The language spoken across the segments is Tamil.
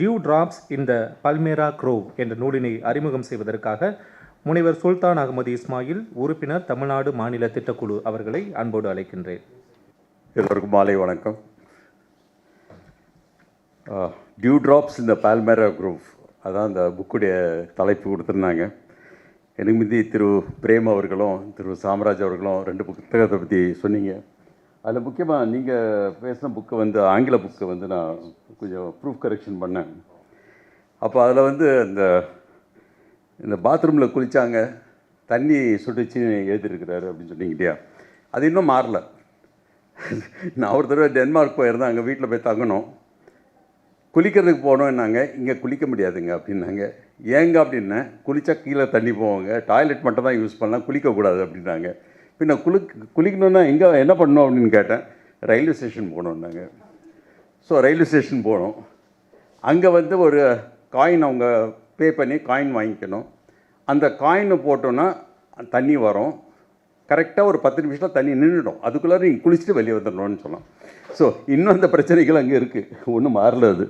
Dew drops in the Palmyra grove என்ற நூலினை அறிமுகம் செய்வதற்காக முனைவர் சுல்தான் அகமது இஸ்மாயில் உறுப்பினர் தமிழ்நாடு மாநில திட்டக்குழு அவர்களை அன்போடு அழைக்கின்றேன். எல்லோருக்கும் மாலை வணக்கம். டியூ ட்ராப்ஸ் இந்த பால்மேரா குரூப் அதான் அந்த புக்குடைய தலைப்பு கொடுத்துருந்தாங்க. எனக்கு முந்தி திரு பிரேம் அவர்களும் திரு சாம்ராஜ் அவர்களும் ரெண்டு புத்தகத்தை பற்றி சொன்னீங்க. அதில் முக்கியமாக நீங்கள் பேசின புக்கை வந்து ஆங்கில புக்கை வந்து நான் கொஞ்சம் ப்ரூஃப் கரெக்ஷன் பண்ணேன். அப்போ அதில் வந்து இந்த இந்த பாத்ரூமில் குளித்தாங்க தண்ணி சுட்டுச்சு எழுதியிருக்கிறாரு அப்படின்னு சொன்னீங்க இல்லையா? அது இன்னும் மாறல. நான் ஒரு தடவை டென்மார்க் போயிருந்தேன் அங்கே வீட்டில் போய் தங்கணும். குளிக்கிறதுக்கு போனோம்னாங்க இங்கே குளிக்க முடியாதுங்க அப்படின்னாங்க. ஏங்க அப்படின்னேன் குளித்தா கீழே தண்ணி போவாங்க டாய்லெட் மட்டும் தான் யூஸ் பண்ணலாம் குளிக்கக்கூடாது அப்படின்னாங்க. பின்ன குளி குளிக்கணுன்னா எங்கே என்ன பண்ணணும் அப்படின்னு கேட்டேன். ரயில்வே ஸ்டேஷன் போகணுன்னாங்க ஸோ ரயில்வே ஸ்டேஷன் போகணும் அங்கே வந்து ஒரு காயின் அவங்க பே பண்ணி காயின் வாங்கிக்கணும். அந்த காயினை போட்டோன்னா தண்ணி வரும். கரெக்டாக ஒரு பத்து நிமிஷத்தில் தண்ணி நின்றுடும் அதுக்குள்ளே நீங்கள் குளிச்சுட்டு வெளியே வந்துடணும்னு சொல்லலாம். ஸோ இன்னும் அந்த பிரச்சனைகள் அங்கே இருக்குது ஒன்றும் மாறல அது.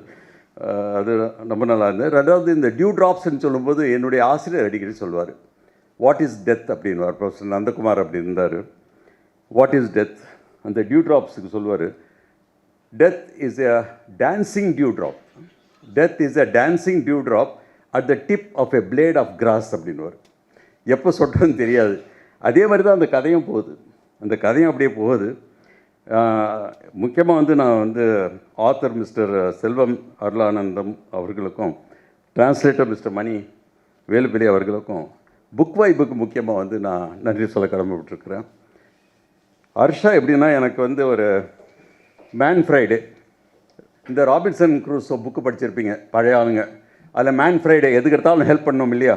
அது ரொம்ப நல்லா இருந்தது. ரெண்டாவது இந்த டியூ ட்ராப்ஸ்ன்னு சொல்லும்போது என்னுடைய ஆசிரியர் அடிக்கடி சொல்வார். வாட் இஸ் டெத் அப்படின்னு ப்ரொஃபஸர் நந்தகுமார் அப்படி இருந்தார். வாட் இஸ் டெத் அந்த டியூ ட்ராப்ஸுக்கு சொல்லுவார். Death is a dancing dew drop death is a dancing dew drop at the tip of a blade of grass அப்படின்னுவார். எப்போ சொல்கிறதுன்னு தெரியாது. அதே மாதிரி தான் அந்த கதையும் போகுது. அந்த கதையும் அப்படியே போகுது. முக்கியமாக வந்து நான் வந்து ஆத்தர் மிஸ்டர் செல்வம் அருளானந்தம் அவர்களுக்கும் டிரான்ஸ்லேட்டர் மிஸ்டர் மணி வேலுப்பிள்ளை அவர்களுக்கும் புக் வைப்புக்கு முக்கியமாக வந்து நான் நன்றி சொல்ல கடமைப்பட்டிருக்கிறேன். ஹர்ஷா எப்படின்னா எனக்கு வந்து ஒரு மேன் ஃப்ரைடே இந்த ராபின்சன் க்ரூஸோ புக்கு படிச்சிருப்பீங்க பழைய ஆளுங்க. அதில் மேன் ஃப்ரைடே எதுக்கு எடுத்தாலும் ஹெல்ப் பண்ணோம் இல்லையா?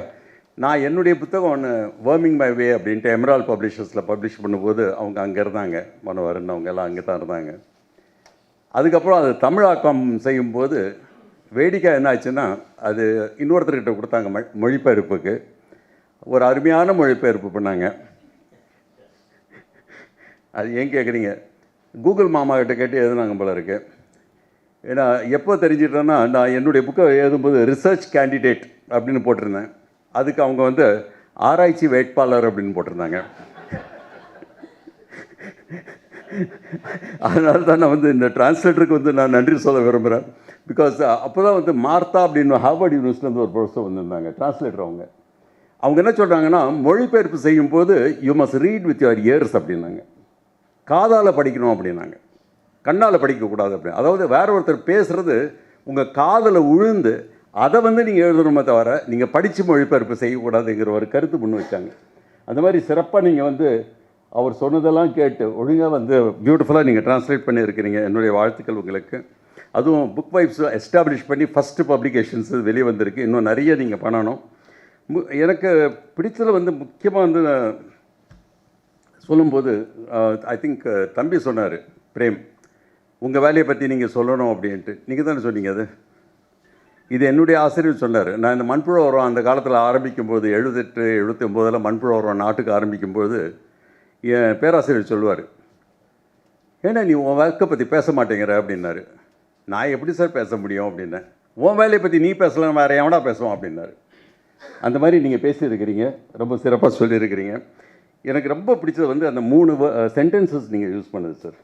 நான் என்னுடைய புத்தகம் ஒன்று வேர்மிங் மை வே அப்படின்ட்டு எமரால் பப்ளிஷர்ஸில் பப்ளிஷ் பண்ணும்போது அவங்க அங்கே இருந்தாங்க. மனோவரன் அவங்க எல்லாம் அங்கே தான் இருந்தாங்க. அதுக்கப்புறம் அது தமிழாக்கம் செய்யும்போது வேடிக்கை என்னாச்சுன்னா அது இன்னொருத்தர்கிட்ட கொடுத்தாங்க மொழிபெயர்ப்புக்கு. ஒரு அருமையான மொழிபெயர்ப்பு பண்ணாங்க. அது ஏன் கேட்குறீங்க கூகுள் மாமா கிட்ட கேட்டு எழுதுனாங்க போல இருக்கு. ஏன்னா எப்போ தெரிஞ்சிட்டேன்னா நான் என்னுடைய புக்கை எழுதும்போது ரிசர்ச் கேண்டிடேட் அப்படின்னு போட்டிருந்தேன். அதுக்கு அவங்க வந்து ஆராய்ச்சி வேட்பாளர் அப்படின்னு போட்டிருந்தாங்க. அதனால தான் நான் வந்து இந்த டிரான்ஸ்லேட்டருக்கு வந்து நான் நன்றி சொல்ல விரும்புகிறேன் பிகாஸ் அப்போ தான் வந்து மார்த்தா அப்படின்னு ஹார்வர்ட் யூனிவர்சிட்டிலேருந்து ஒரு ப்ரொஃபஸர் வந்திருந்தாங்க டிரான்ஸ்லேட்டர் அவங்க. அவங்க என்ன சொல்கிறாங்கன்னா மொழிபெயர்ப்பு செய்யும்போது you must read with your ears அப்படின்னாங்க. காதால் படிக்கணும் அப்படின்னாங்க. கண்ணால் படிக்கக்கூடாது அப்படி. அதாவது வேற ஒருத்தர் பேசுகிறது உங்கள் காதில் உழுந்து அதை வந்து நீங்கள் எழுதணுமே தவிர நீங்கள் படித்து மொழிபெயர்ப்பு செய்யக்கூடாதுங்கிற ஒரு கருத்து முன் வச்சாங்க. அந்த மாதிரி சிறப்பாக நீங்கள் வந்து அவர் சொன்னதெல்லாம் கேட்டு ஒழுங்காக வந்து பியூட்டிஃபுல்லாக நீங்கள் டிரான்ஸ்லேட் பண்ணியிருக்கிறீங்க. என்னுடைய வாழ்த்துக்கள் உங்களுக்கு. அதுவும் புக் வைப்ஸ் எஸ்டாப்ளிஷ் பண்ணி ஃபஸ்ட்டு பப்ளிகேஷன்ஸ் வெளியே வந்திருக்கு. இன்னும் நிறைய நீங்கள் பண்ணணும். எனக்கு பிடித்தது வந்து முக்கியமாக வந்து சொல்லும்போது ஐ திங்க் தம்பி சொன்னார் பிரேம் உங்கள் வேலையை பற்றி நீங்கள் சொல்லணும் அப்படின்ட்டு. நீங்கள் தானே சொன்னீங்க அது? இது என்னுடைய ஆசிரியர் சொன்னார். நான் இந்த மண்புழு உரம் அந்த காலத்தில் ஆரம்பிக்கும்போது எழுபத்தெட்டு எழுபத்தி ஒம்போதில் மண்புழு உரம் நாட்டுக்கு ஆரம்பிக்கும்போது என் பேராசிரியர் சொல்லுவார் ஏன்னா நீ உன் வேலையை பற்றி பேச மாட்டேங்கிற அப்படின்னாரு. நான் எப்படி சார் பேச முடியும் அப்படின்னேன். உன் வேலையை பற்றி நீ பேசலாம் வேறு எவனா பேசுவான்? அப்படின்னாரு. அந்த மாதிரி நீங்கள் பேசியிருக்கிறீங்க. ரொம்ப சிறப்பாக சொல்லியிருக்கிறீங்க. எனக்கு ரொம்ப பிடிச்சது வந்து அந்த மூணு சென்டென்சஸ் நீங்கள் யூஸ் பண்ணுது சார்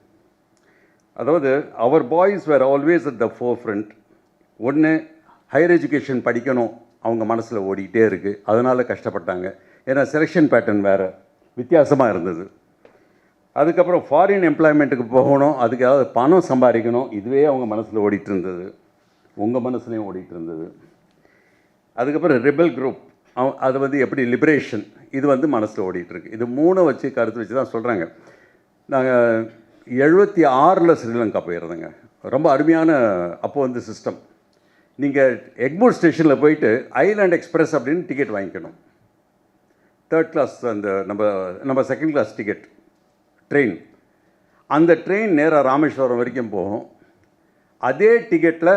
அதாவது அவர் boys were always at the forefront ஒன்று ஹையர் எஜுகேஷன் படிக்கணும். அவங்க மனசில் ஓடிக்கிட்டே இருக்குது அதனால் கஷ்டப்பட்டாங்க. ஏன்னா செலெக்ஷன் பேட்டர்ன் வேறு வித்தியாசமாக இருந்தது. அதுக்கப்புறம் ஃபாரின் எம்ப்ளாய்மெண்ட்டுக்கு போகணும். அதுக்காக பணம் சம்பாதிக்கணும். இதுவே அவங்க மனசில் ஓடிட்டு இருந்தது. உங்கள் மனசுலையும் ஓடிட்டு இருந்தது. அதுக்கப்புறம் ரிபல் குரூப் அது வந்து எப்படி லிபரேஷன் இது வந்து மனசில் ஓடிட்டுருக்கு இது மூணை வச்சு கருத்து வச்சு தான் சொல்கிறாங்க நாங்கள் எழுபத்தி ஆறில் ஸ்ரீலங்கா போயிருந்தேங்க. ரொம்ப அருமையான அப்போ வந்து சிஸ்டம் நீங்கள் எக்மோர் ஸ்டேஷனில் போயிட்டு ஐலாண்ட் எக்ஸ்பிரஸ் அப்படின்னு டிக்கெட் வாங்கிக்கணும். தேர்ட் கிளாஸ் அந்த நம்ம நம்ம செகண்ட் கிளாஸ் டிக்கெட் ட்ரெயின் அந்த ட்ரெயின் நேராக ராமேஸ்வரம் வரைக்கும் போகும். அதே டிக்கெட்டில்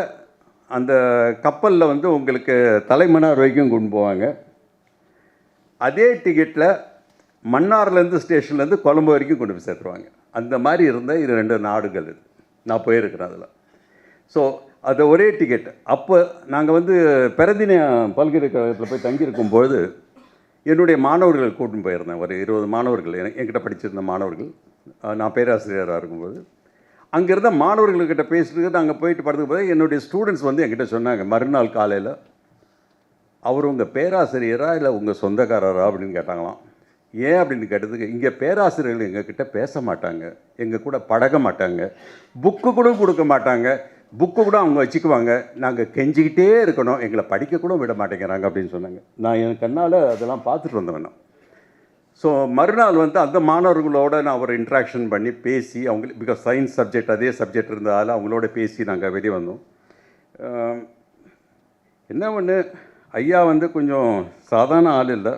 அந்த கப்பலில் வந்து உங்களுக்கு தலைமன்னார் வரைக்கும் கொண்டு போவாங்க. அதே டிக்கெட்டில் மன்னார்லேருந்து ஸ்டேஷன்லேருந்து கொழம்பு வரைக்கும் கொண்டு போய் சேர்த்துருவாங்க. அந்த மாதிரி இருந்த இது ரெண்டு நாடுகள் இது. நான் போயிருக்கிறேன் அதில். ஸோ அது ஒரே டிக்கெட் அப்போ நாங்கள் வந்து பிரதின பல்கலைக்கழகத்தில் போய் தங்கியிருக்கும்பொழுது என்னுடைய மாணவர்கள் கூட்டின்னு போயிருந்தேன். ஒரு இருபது மாணவர்கள். என- என்கிட்ட படிச்சிருந்த மாணவர்கள். நான் பேராசிரியராக இருக்கும்போது. அங்கே இருந்த மாணவர்கள்கிட்ட பேசிட்டு நாங்கள் போயிட்டு படத்துக்கு போய் என்னுடைய ஸ்டூடெண்ட்ஸ் வந்து என்கிட்ட சொன்னாங்க மறுநாள் காலையில் அவர் உங்கள் பேராசிரியரா இல்லை உங்கள் சொந்தக்காரரா? அப்படின்னு கேட்டாங்களாம். ஏன்? அப்படின்னு கேட்டதுக்கு இங்கே பேராசிரியர்கள் எங்ககிட்ட பேச மாட்டாங்க எங்கள் கூட பழக மாட்டாங்க புக்கு கூட கொடுக்க மாட்டாங்க புக்கு கூட அவங்க வச்சுக்குவாங்க நாங்கள் கெஞ்சிக்கிட்டே இருக்கணும் எங்களை படிக்க கூட விட மாட்டேங்கிறாங்க அப்படின்னு சொன்னாங்க. நான் என் கண்ணால் அதெல்லாம் பார்த்துட்டு வந்தவன் வேணும் ஸோ மறுநாள் வந்து அந்த மாணவர்களோட நான் ஒரு இன்ட்ராக்ஷன் பண்ணி பேசி அவங்களுக்கு பிகாஸ் சயின்ஸ் சப்ஜெக்ட் அதே சப்ஜெக்ட் இருந்ததால் அவங்களோட பேசி நாங்கள் வெளியே வந்தோம். என்ன ஒன்று ஐயா வந்து கொஞ்சம் சாதாரண ஆள் இல்லை.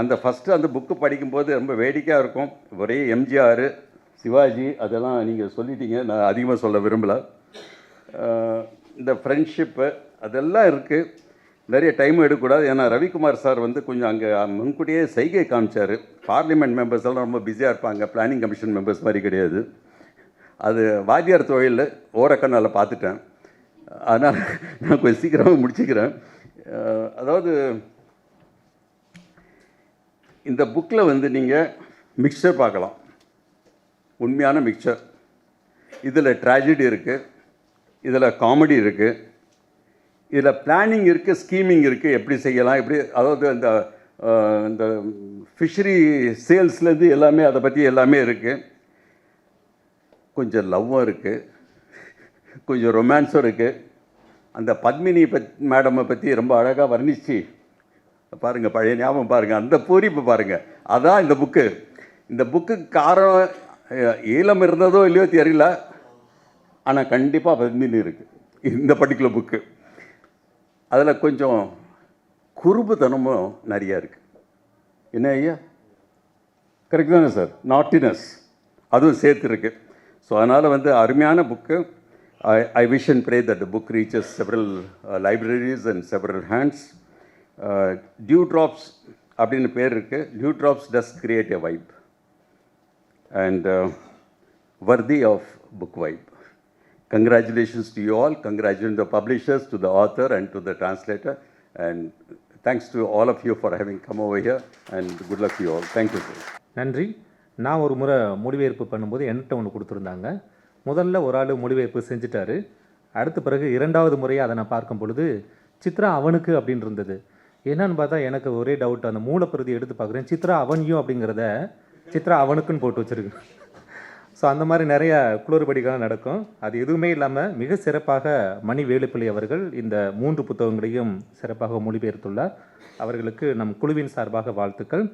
அந்த ஃபஸ்ட்டு அந்த புக்கு படிக்கும்போது ரொம்ப வேடிக்கையாக இருக்கும். ஒரே எம்ஜிஆர் சிவாஜி அதெல்லாம் நீங்கள் சொல்லிட்டீங்க நான் அதிகமாக சொல்ல விரும்பலை. இந்த ஃப்ரெண்ட்ஷிப்பு அதெல்லாம் இருக்குது நிறைய டைம் எடுக்கக்கூடாது. ஏன்னா ரவிக்குமார் சார் வந்து கொஞ்சம் அங்கே முன்கூட்டியே செய்கை காமிச்சார். பார்லிமெண்ட் மெம்பர்ஸ் எல்லாம் ரொம்ப பிஸியாக இருப்பாங்க. பிளானிங் கமிஷன் மெம்பர்ஸ் மாதிரி கிடையாது. அது வாத்தியார் தொழிலில் ஓரக்கண்ணால் பார்த்துட்டேன். அதனால் நான் கொஞ்சம் சீக்கிரமாக முடிச்சுக்கிறேன். அதாவது இந்த புக்கில் வந்து நீங்கள் மிக்சர் பார்க்கலாம். உண்மையான மிக்சர் இதில் ட்ராஜடி இருக்குது இதில் காமெடி இருக்குது இதில் பிளானிங் இருக்குது ஸ்கீமிங் இருக்குது எப்படி செய்யலாம் எப்படி அதாவது இந்த இந்த ஃபிஷரி சேல்ஸ்லேருந்து எல்லாமே அதை பற்றி எல்லாமே இருக்குது கொஞ்சம் லவ்வும் இருக்குது கொஞ்சம் ரொமான்ஸும் இருக்குது அந்த பத்மினி பத் மேடமை பற்றி ரொம்ப அழகாக வர்ணிச்சு. பாருங்கள் பழைய ஞாபகம் பாருங்கள் அந்த பூரிப்பு பாருங்கள் அதான் இந்த புக்கு இந்த புக்கு காரணம் ஈழம் இருந்ததோ இல்லையோ தெரியல. ஆனால் கண்டிப்பாக பத்மினி இருக்குது இந்த பர்டிகுலர் புக்கு அதில் கொஞ்சம் குறும்புத்தனமும் நிறையா இருக்குது என்ன ஐயா? கரெக்ட் தானே சார்? நாட்டினஸ் அதுவும் சேர்த்துருக்கு. ஸோ அதனால் வந்து அருமையான book I I wish and pray that book reaches several libraries and several hands dew drops அப்படின்னு பேர் இருக்குது dew drops does create a vibe and worthy of book vibe. Congratulations to you all. Congratulations to the publishers, to the author, and to the translator. And thanks to all of you for having come over here. And good luck to you all. Thank you. Sir. நன்றி நான் ஒரு முறை மொழிபெயர்ப்பு பண்ணும்போது என்கிட்ட ஒன்று கொடுத்துருந்தாங்க முதல்ல ஒரு ஆள் மொழிபெயர்ப்பு செஞ்சுட்டாரு அடுத்த பிறகு இரண்டாவது முறையாக அதை நான் பார்க்கும் பொழுது சித்ரா அவனுக்கு அப்படின்னு இருந்தது என்னன்னு பார்த்தா எனக்கு ஒரே டவுட் அந்த மூலப்பிரதி எடுத்து பார்க்குறேன் சித்ரா அவனியும் அப்படிங்கிறத சித்ரா அவனுக்குன்னு போட்டு வச்சுருக்கேன் ஸோ அந்த மாதிரி நிறைய குளறுபடிகள் நடக்கும். அது எதுவுமே இல்லாமல் மிக சிறப்பாக மணி வேலுப்பிள்ளை அவர்கள் இந்த மூன்று புத்தகங்களையும் சிறப்பாக மொழிபெயர்த்துள்ளார். அவர்களுக்கு நம் குழுவின் சார்பாக வாழ்த்துக்கள்.